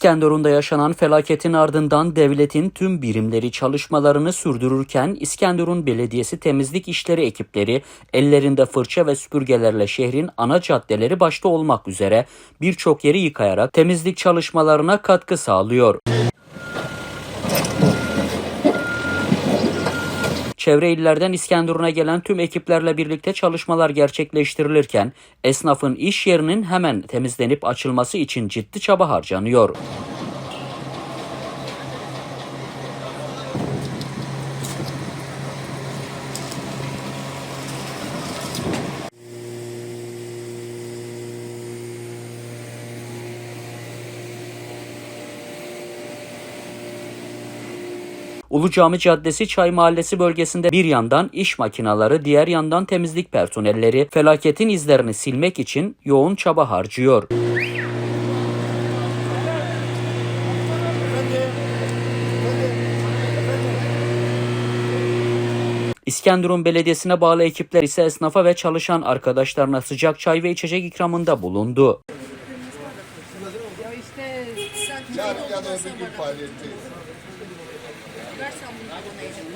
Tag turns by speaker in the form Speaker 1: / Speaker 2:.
Speaker 1: İskenderun'da yaşanan felaketin ardından devletin tüm birimleri çalışmalarını sürdürürken İskenderun Belediyesi temizlik işleri ekipleri ellerinde fırça ve süpürgelerle şehrin ana caddeleri başta olmak üzere birçok yeri yıkayarak temizlik çalışmalarına katkı sağlıyor. Çevre illerden İskenderun'a gelen tüm ekiplerle birlikte çalışmalar gerçekleştirilirken esnafın iş yerinin hemen temizlenip açılması için ciddi çaba harcanıyor. Ulu Cami Caddesi Çay Mahallesi bölgesinde bir yandan iş makineleri, diğer yandan temizlik personelleri felaketin izlerini silmek için yoğun çaba harcıyor. İskenderun Belediyesi'ne bağlı ekipler ise esnafa ve çalışan arkadaşlarına sıcak çay ve içecek ikramında bulundu.
Speaker 2: Ya işte
Speaker 3: ya
Speaker 2: Thank you.